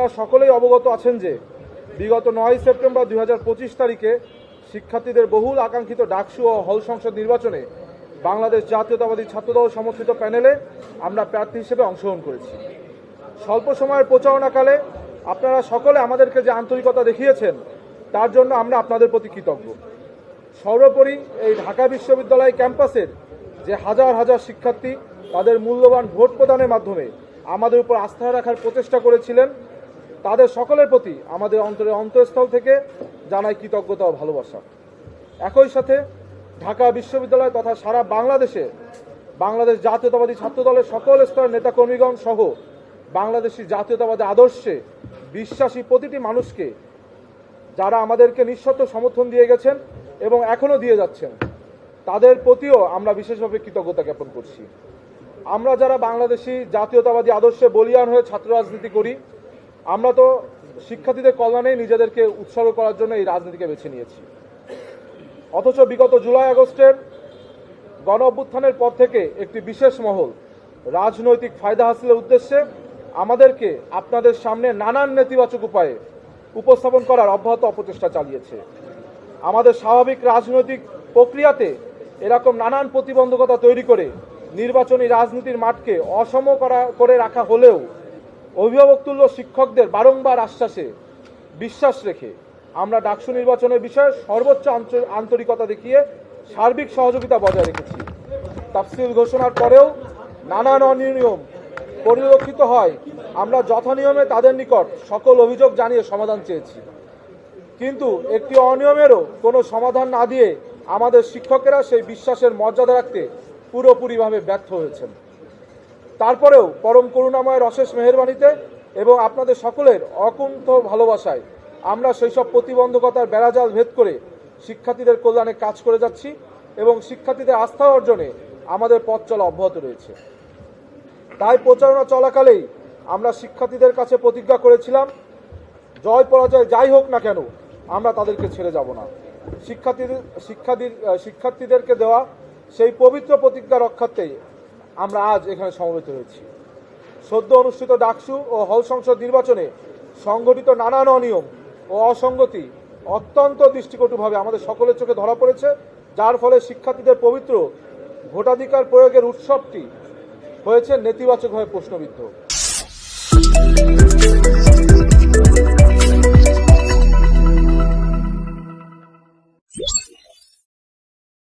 আপনারা সকলেই অবগত আছেন যে বিগত নয় সেপ্টেম্বর দুই হাজার পঁচিশ তারিখে শিক্ষার্থীদের বহুল আকাঙ্ক্ষিত ডাকসু ও হল সংসদ নির্বাচনে বাংলাদেশ জাতীয়তাবাদী ছাত্রদল সমর্থিত প্যানেলে আমরা প্রার্থী হিসেবে অংশগ্রহণ করেছি। স্বল্প সময়ের প্রচারণাকালে আপনারা সকলে আমাদেরকে যে আন্তরিকতা দেখিয়েছেন, তার জন্য আমরা আপনাদের প্রতি কৃতজ্ঞ। সর্বোপরি এই ঢাকা বিশ্ববিদ্যালয় ক্যাম্পাসের যে হাজার হাজার শিক্ষার্থী, তাদের মূল্যবান ভোট প্রদানের মাধ্যমে আমাদের উপর আস্থা রাখার প্রচেষ্টা করেছিলেন তাদের সকলের প্রতি আমাদের অন্তরের অন্তঃস্থল থেকে জানাই কৃতজ্ঞতা ও ভালোবাসা। একই সাথে ঢাকা বিশ্ববিদ্যালয় তথা সারা বাংলাদেশে বাংলাদেশ জাতীয়তাবাদী ছাত্রদলের সকল স্তরের নেতাকর্মীগণ সহ বাংলাদেশি জাতীয়তাবাদী আদর্শে বিশ্বাসী প্রতিটি মানুষকে যারা আমাদেরকে নিঃশর্ত সমর্থন দিয়ে গেছেন এবং এখনও দিয়ে যাচ্ছেন, তাদের প্রতিও আমরা বিশেষভাবে কৃতজ্ঞতা জ্ঞাপন করছি। আমরা যারা বাংলাদেশি জাতীয়তাবাদী আদর্শে বলিয়ান হয়ে ছাত্র রাজনীতি করি আমরা তো শিক্ষার্থীদের কল্যাণেই নিজেদেরকে উৎসর্গ করার জন্য এই রাজনীতিকে বেছে নিয়েছি। অথচ বিগত জুলাই আগস্টের গণ অভ্যুত্থানের পর থেকে একটি বিশেষ মহল, রাজনৈতিক ফায়দা হাসিলের উদ্দেশ্যে আমাদেরকে আপনাদের সামনে নানান নেতিবাচক উপায়ে উপস্থাপন করার অব্যাহত অপচেষ্টা চালিয়েছে। আমাদের স্বাভাবিক রাজনৈতিক প্রক্রিয়াতে এরকম নানান প্রতিবন্ধকতা তৈরি করে নির্বাচনী রাজনীতির মাঠকে অসম করা করে রাখা হলেও অভিভাবকতুল্য শিক্ষকদের বারংবার আশ্বাসে বিশ্বাস রেখে আমরা ডাকসু নির্বাচনের বিষয়ে সর্বোচ্চ আন্তরিকতা দেখিয়ে সার্বিক সহযোগিতা বজায় রেখেছি। তাফসিল ঘোষণার পরেও নানান অনিয়ম পরিলক্ষিত হয়। আমরা যথানিয়মে তাদের নিকট সকল অভিযোগ জানিয়ে সমাধান চেয়েছি। কিন্তু একটি অনিয়মেরও কোনো সমাধান না দিয়ে আমাদের শিক্ষকেরা সেই বিশ্বাসের মর্যাদা রাখতে পুরোপুরিভাবে ব্যর্থ হয়েছেন। তারপরেও পরম করুণাময়ের অশেষ মেহেরবানিতে এবং আপনাদের সকলের অকুণ্ঠ ভালোবাসায় আমরা সেই সব প্রতিবন্ধকতার বেড়াজাল ভেদ করে শিক্ষার্থীদের কল্যাণে কাজ করে যাচ্ছি এবং শিক্ষার্থীদের আস্থা অর্জনে আমাদের পথ চলা অব্যাহত রয়েছে। তাই প্রচারণা চলাকালেই আমরা শিক্ষার্থীদের কাছে প্রতিজ্ঞা করেছিলাম, জয় পরাজয় যাই হোক না কেন, আমরা তাদেরকে ছেড়ে যাব না। শিক্ষার্থীদের শিক্ষার্থীদেরকে দেওয়া সেই পবিত্র প্রতিজ্ঞা রক্ষার্থেই আমরা আজ এখানে সমবেত হয়েছি। সদ্য অনুষ্ঠিত ডাকসু ও হল সংসদ নির্বাচনে সংগঠিত নানান অনিয়ম ও অসঙ্গতি অত্যন্ত দৃষ্টিকটুভাবে আমাদের সকলের চোখে ধরা পড়েছে, যার ফলে শিক্ষার্থীদের পবিত্র ভোটাধিকার প্রয়োগের উৎসবটি হয়েছে নেতিবাচকভাবে প্রশ্নবিদ্ধ।